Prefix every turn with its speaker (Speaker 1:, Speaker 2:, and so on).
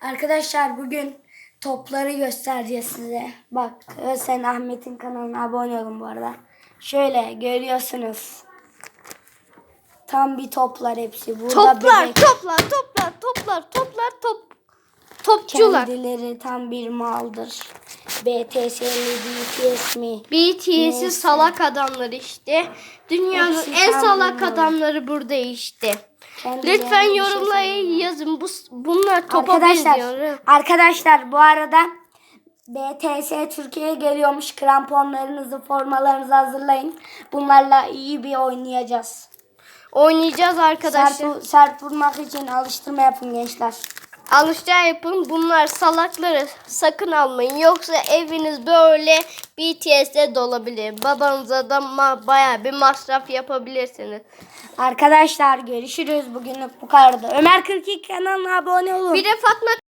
Speaker 1: Arkadaşlar bugün topları göstereceğiz size. Bak sen Ahmet'in kanalına abone olun bu arada. Şöyle görüyorsunuz. Tam bir toplar hepsi. Burada
Speaker 2: Toplar,
Speaker 1: bebek
Speaker 2: toplar, toplar, toplar, toplar, top. Topçular.
Speaker 1: kendileri tam bir maldır. BTS mi BTS mi?
Speaker 2: BTS'i
Speaker 1: Neyse.
Speaker 2: salak adamlar işte. Dünyanın
Speaker 1: Hepsi
Speaker 2: en
Speaker 1: tam
Speaker 2: salak
Speaker 1: bunlar.
Speaker 2: adamları burada işte.
Speaker 1: Kendilerine
Speaker 2: Lütfen
Speaker 1: şey
Speaker 2: yorumlara
Speaker 1: söyleyeyim.
Speaker 2: yazın. Bu bunlar topa
Speaker 1: Arkadaşlar,
Speaker 2: benziyor.
Speaker 1: arkadaşlar bu arada BTS Türkiye'ye geliyormuş. Kramponlarınızı, formalarınızı hazırlayın. Bunlarla iyi bir oynayacağız.
Speaker 2: Oynayacağız arkadaşlar.
Speaker 1: Sert, sert vurmak için alıştırma yapın gençler.
Speaker 2: Alıştırma yapın. Bunlar salakları sakın almayın. Yoksa eviniz böyle BTS'de dolabilir. Babanıza da ma- bayağı bir masraf yapabilirsiniz.
Speaker 1: Arkadaşlar görüşürüz. Bugünlük bu kadardı. Ömer 42 kanalına abone olun.
Speaker 2: Bir de Fatma